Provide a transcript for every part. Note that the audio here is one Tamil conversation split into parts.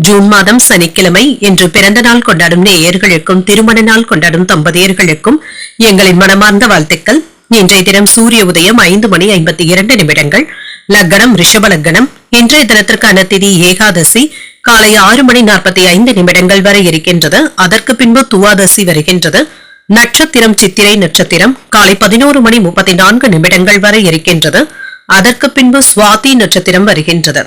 ஜூன் மாதம் சனிக்கிழமை இன்று பிறந்த நாள் கொண்டாடும் நேயர்களுக்கும் திருமண நாள் கொண்டாடும் தம்பதியர்களுக்கும் எங்களின் மனமார்ந்த வாழ்த்துக்கள். இன்றைய தினம் சூரிய உதயம் ஐந்து மணி ஐம்பத்தி இரண்டு நிமிடங்கள். லக்னம் ரிஷப லக்னம். இன்றைய தினத்திற்கான திதி ஏகாதசி. காலை ஆறு மணி நாற்பத்தி ஐந்து நிமிடங்கள் வரை இருக்கின்றது. அதற்கு பின்பு துவாதசி வருகின்றது. நட்சத்திரம் சித்திரை நட்சத்திரம். காலை பதினோரு மணி முப்பத்தி நான்கு நிமிடங்கள் வரை இருக்கின்றது. அதற்கு பின்பு சுவாதி நட்சத்திரம் வருகின்றது.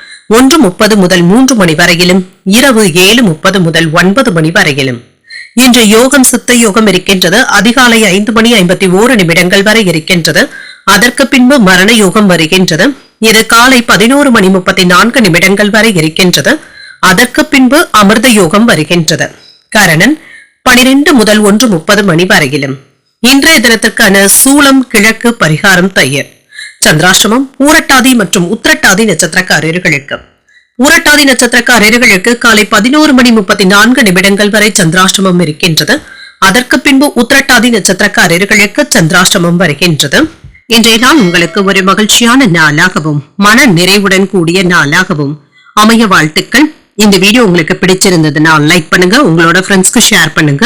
ஒன்று முப்பது முதல் மூன்று மணி வரையிலும் இரவு ஏழு முப்பது முதல் ஒன்பது மணி வரையிலும். இன்று யோகம் சித்த யோகம் இருக்கின்றது. அதிகாலை ஐந்து மணி ஐம்பத்தி ஓரு நிமிடங்கள் வரை இருக்கின்றது. அதற்கு பின்பு மரண யோகம் வருகின்றது. இது காலை பதினோரு மணி முப்பத்தி நான்கு நிமிடங்கள் வரை இருக்கின்றது. அதற்கு பின்பு அமிர்த யோகம் வருகின்றது. கரணன் பனிரெண்டு முதல் ஒன்று முப்பது மணி வரையிலும். இன்றைய தினத்திற்கான சூளம் கிழக்கு பரிகாரம் தையர். சந்திராஷ்டமம் ஊரட்டாதி மற்றும் உத்திரட்டாதி நட்சத்திரக்காரர்களுக்கு. ஊரட்டாதி நட்சத்திரக்காரர்களுக்கு காலை பதினோரு மணி முப்பத்தி நான்கு நிமிடங்கள் வரை சந்திராஷ்டமம் இருக்கின்றது. அதற்கு பின்பு உத்திரட்டாதி நட்சத்திரக்காரர்களுக்கு சந்திராஷ்டமம் வருகின்றது. இன்றைய நாள் உங்களுக்கு ஒரு மகிழ்ச்சியான நாளாகவும் மன நிறைவுடன் கூடிய நாளாகவும் அமைய வாழ்த்துக்கள். இந்த வீடியோ உங்களுக்கு பிடிச்சிருந்ததுன்னா லைக் பண்ணுங்க உங்களோட ஃப்ரெண்ட்ஸ்க்கு ஷேர் பண்ணுங்க.